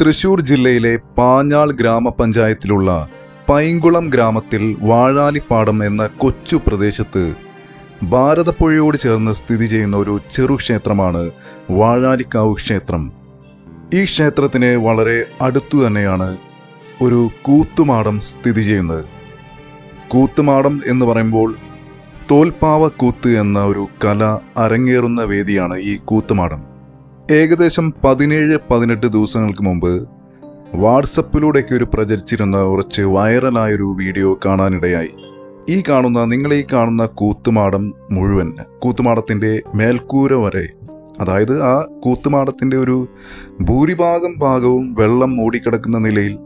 തൃശൂർ ജില്ലയിലെ പാഞ്ഞാൾ ഗ്രാമപഞ്ചായത്തിലുള്ള പൈങ്കുളം ഗ്രാമത്തിൽ വാഴാലിപ്പാടം എന്ന കൊച്ചു പ്രദേശത്ത് ഭാരതപ്പുഴയോട് ചേർന്ന് സ്ഥിതി ചെയ്യുന്ന ഒരു ചെറുക്ഷേത്രമാണ് വാഴാലിക്കാവ് ക്ഷേത്രം. ഈ ക്ഷേത്രത്തിന് വളരെ അടുത്തു തന്നെയാണ് ഒരു കൂത്തുമാടം സ്ഥിതി ചെയ്യുന്നത്. കൂത്തുമാടം എന്ന് പറയുമ്പോൾ തോൽപ്പാവ കൂത്ത് എന്ന ഒരു കല അരങ്ങേറുന്ന വേദിയാണ് ഈ കൂത്തുമാടം. ഏകദേശം പതിനേഴ് പതിനെട്ട് ദിവസങ്ങൾക്ക് മുമ്പ് വാട്സപ്പിലൂടെയൊക്കെ ഒരു പ്രചരിച്ചിരുന്ന കുറച്ച് വൈറലായൊരു വീഡിയോ കാണാനിടയായി. ഈ കാണുന്ന നിങ്ങൾ ഈ കാണുന്ന കൂത്തുമാടം മുഴുവൻ കൂത്തുമാടത്തിന്റെ മേൽക്കൂര വരെ അതായത് ആ കൂത്തുമാടത്തിന്റെ ഒരു ഭൂരിഭാഗം ഭാഗവും വെള്ളം ഓടിക്കിടക്കുന്ന നിലയിൽ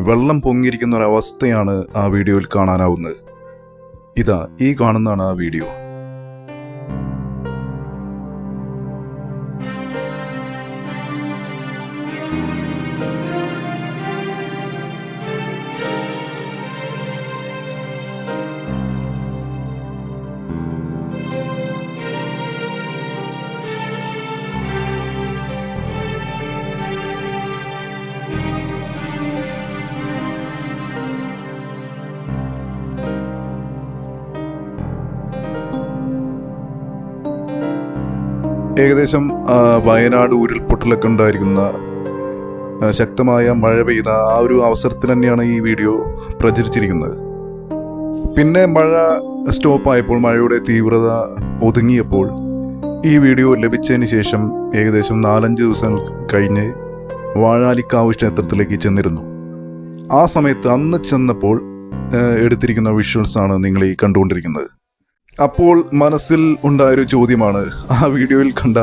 വെള്ളം പൊങ്ങിയിരിക്കുന്ന ഒരവസ്ഥയാണ് ആ വീഡിയോയിൽ കാണാനാവുന്നത്. ഇതാ ഈ കാണുന്നതാണ് ആ വീഡിയോ. ഏകദേശം വയനാട് ഉരുൾപൊട്ടലൊക്കെ ഉണ്ടായിരിക്കുന്ന ശക്തമായ മഴ പെയ്ത ആ ഒരു അവസരത്തിൽ തന്നെയാണ് ഈ വീഡിയോ പ്രചരിച്ചിരിക്കുന്നത്. പിന്നെ മഴ സ്റ്റോപ്പായപ്പോൾ മഴയുടെ തീവ്രത ഒതുങ്ങിയപ്പോൾ ഈ വീഡിയോ ലഭിച്ചതിന് ശേഷം ഏകദേശം നാലഞ്ച് ദിവസം കഴിഞ്ഞ് വാഴാലിക്കാവ് ക്ഷേത്രത്തിലേക്ക് ചെന്നിരുന്നു. ആ സമയത്ത് അന്ന് ചെന്നപ്പോൾ എടുത്തിരിക്കുന്ന വിഷ്വൽസ് ആണ് നിങ്ങൾ ഈ കണ്ടുകൊണ്ടിരിക്കുന്നത്. അപ്പോൾ മനസ്സിൽ ഉണ്ടായൊരു ചോദ്യമാണ്. ആ വീഡിയോയിൽ കണ്ട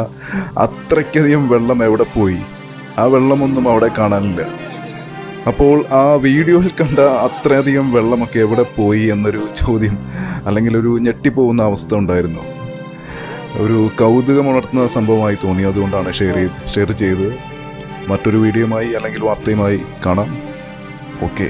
അത്രയ്ക്കധികം വെള്ളം എവിടെ പോയി? ആ വെള്ളമൊന്നും അവിടെ കാണാനില്ല. അപ്പോൾ ആ വീഡിയോയിൽ കണ്ട അത്രയധികം വെള്ളമൊക്കെ എവിടെ പോയി എന്നൊരു ചോദ്യം അല്ലെങ്കിൽ ഒരു ഞെട്ടിപ്പോകുന്ന അവസ്ഥ ഉണ്ടായിരുന്നു. ഒരു കൗതുകമുണർത്തുന്ന സംഭവമായി തോന്നി. അതുകൊണ്ടാണ് ഷെയർ ചെയ്ത് ഷെയർ ചെയ്ത്. മറ്റൊരു വീഡിയോയുമായി അല്ലെങ്കിൽ വാർത്തയുമായി കാണാം. ഓക്കെ